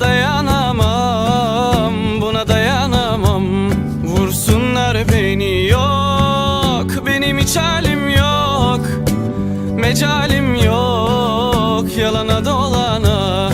dayanamam Buna dayanamam. Vursunlar beni yok. Benim hiç halim yok Mecalim yok. Yalana dolana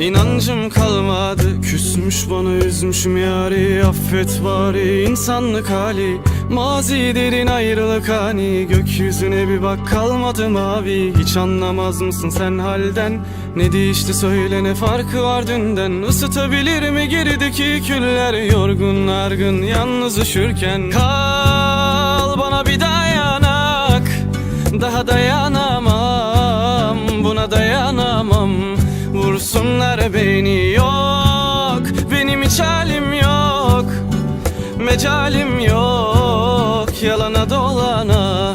İnancım kalmadı. Küsmüş bana üzmüşüm yari Affet bari insanlık hali Mazi derin ayrılık hani Gökyüzüne bir bak kalmadı mavi. Hiç anlamaz mısın sen halden? Ne değişti söyle ne farkı var dünden? Isıtabilir mi gerideki küller? Yorgun argın yalnız üşürken. Kal bana bir dayanak Daha dayanamam. Buna dayanamam. Vursunlar beni yok. Benim hiç halim yok Mecalim yok Yalana dolana.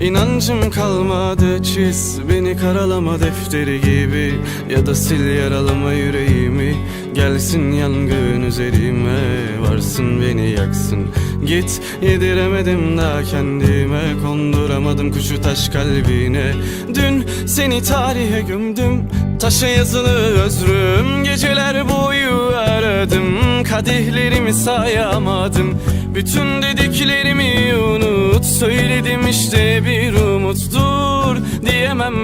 İnancım kalmadı çiz Beni karalama defteri gibi. Ya da sil yaralama yüreğimi. Gelsin yangın üzerime. Varsın beni yaksın. Git yediremedim daha kendime. Konduramadım kuşu taş kalbine. Dün seni tarihe gömdüm. Taşa yazılı özrüm. Geceler boyu aradım. Kadehlerimi sayamadım Bütün dediklerimi unut. Söyledim işte bir umut Dur diyemem